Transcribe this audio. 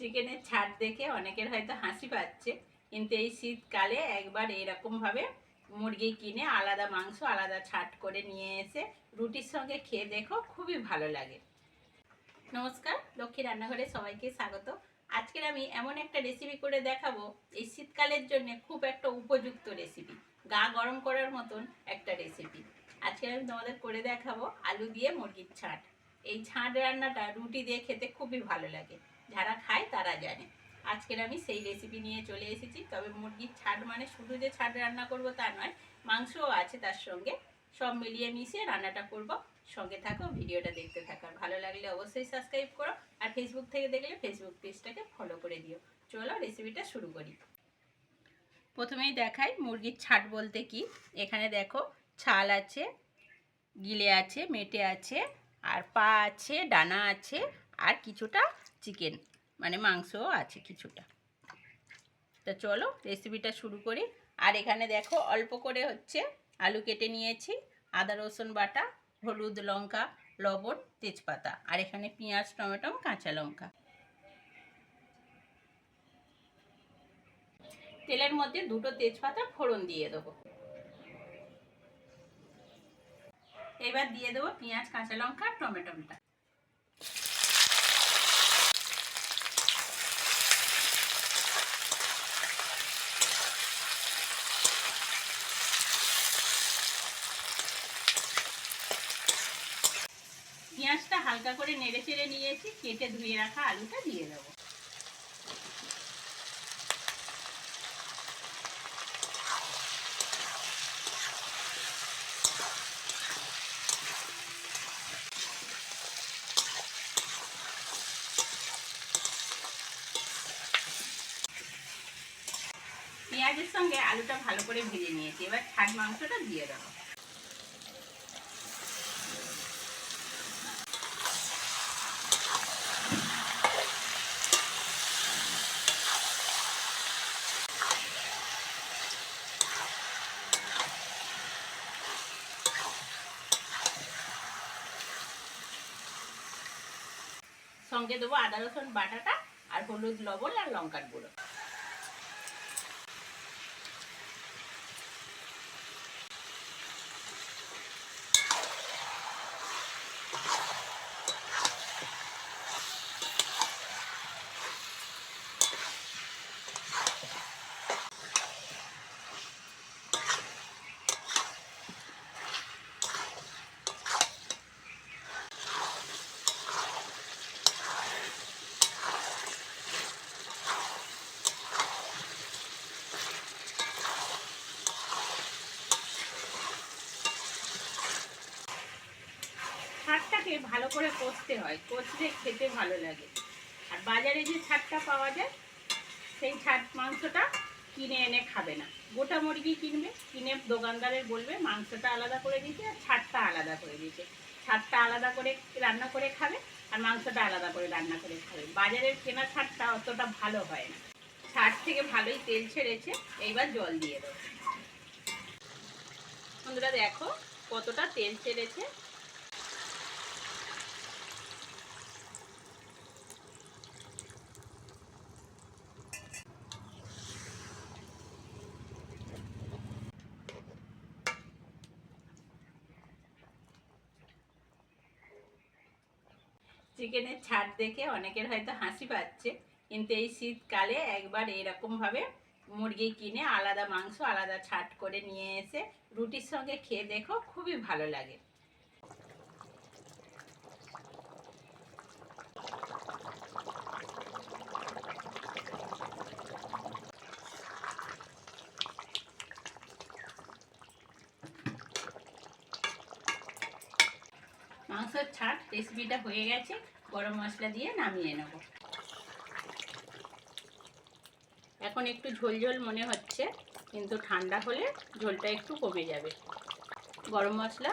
চিকেনের ছাড় দেখে অনেকের হয়তো হাসি পাচ্ছে, কিন্তু এই শীতকালে একবার এরকমভাবে মুরগি কিনে আলাদা মাংস, আলাদা ছাট করে নিয়ে এসে রুটির সঙ্গে খেয়ে দেখো, খুবই ভালো লাগে। নমস্কার, লক্ষ্মী রান্নাঘরে সবাইকে স্বাগত। আজকের আমি এমন একটা রেসিপি করে দেখাবো, এই শীতকালের জন্য খুব একটা উপযুক্ত রেসিপি গা গরম করার মতন একটা রেসিপি আজকে আমি তোমাদের করে দেখাবো আলু দিয়ে মুরগির ছাট। এই ছাঁট রান্নাটা রুটি দিয়ে খেতে খুবই ভালো লাগে। যারা খায় তারা জানে। আজকের আমি সেই রেসিপি নিয়ে চলে এসেছি। তবে মুরগির ছাট মানে শুধু যে ছাট রান্না করব তা নয়, মাংসও আছে তার সঙ্গে। সব মিলিয়ে মিশিয়ে রান্নাটা করব। সঙ্গে থাকো, ভিডিওটা দেখতে থাকো। ভালো লাগলে অবশ্যই সাবস্ক্রাইব করো। আর ফেসবুক থেকে দেখলে ফেসবুক পেজটাকে ফলো করে দিও। চলো রেসিপিটা শুরু করি। প্রথমেই দেখাই মুরগির ছাট বলতে কি। এখানে দেখো ছাল আছে, গিলে আছে, মেটে আছে, আর পা আছে, ডানা আছে, আর কিছুটা চিকেন মানে মাংসও আছে কিছুটা। তো চলো রেসিপিটা শুরু করি। আর এখানে দেখো অল্প করে হচ্ছে আলু কেটে নিয়েছি, আদা, রসুন বাটা, হলুদ লঙ্কা, লবণ, তেজপাতা, আর এখানে পেঁয়াজ, টমেটো, কাঁচা লঙ্কা। তেলের মধ্যে দুটো তেজপাতা ফোড়ন দিয়ে দেবো। এবার দিয়ে দেবো পেঁয়াজ, কাঁচা লঙ্কা, টমেটোটা। পেঁয়াজটা হালকা করে নেড়ে চেড়ে নিয়েছি, কেটে ধুয়ে রাখা আলুটা দিয়ে দেবো। পেঁয়াজের সঙ্গে আলুটা ভালো করে ভেজে নিয়েছি। এবার ছাট মাংসটা দিয়ে দেবো। সঙ্গে দেবো আদা রসুন বাটাটা আর হলুদ লবণ আর লঙ্কার গুঁড়ো। ছাটটাকে ভালো করে কষতে হয়। কষলে খেতে ভালো লাগে। আর বাজারে যে ছাটটা পাওয়া যায়, সেই ছাট মাংসটা কিনে এনে খাবে না। গোটা মুরগি কিনবে, কিনে দোকানদারের বলবে, মাংসটা আলাদা করে দিতে আর ছাটটা আলাদা করে দিতে ছাটটা আলাদা করে রান্না করে খাবে আর মাংসটা আলাদা করে রান্না করে খাবে। বাজারের কেনা ছাটটা অতটা ভালো হয় না। ছাট থেকে ভালোই তেল ছেড়েছে, এইবার জল দিয়ে দেবো। বন্ধুরা দেখো কতটা তেল ছেড়েছে। চিকেনের ছাড় দেখে অনেকের হয়তো হাসি পাচ্ছে। কিন্তু এই শীতকালে একবার এরকমভাবে মুরগি কিনে আলাদা মাংস, আলাদা ছাট করে নিয়ে এসে রুটির সঙ্গে খেয়ে দেখো, খুবই ভালো লাগে। মাংসের ছাট রেসিপিটা হয়ে গেছে। গরম মশলা দিয়ে নামিয়ে নেব। এখন একটু ঝোল ঝোল মনে হচ্ছে, কিন্তু ঠান্ডা হলে ঝোলটা একটু কমে যাবে। গরম মশলা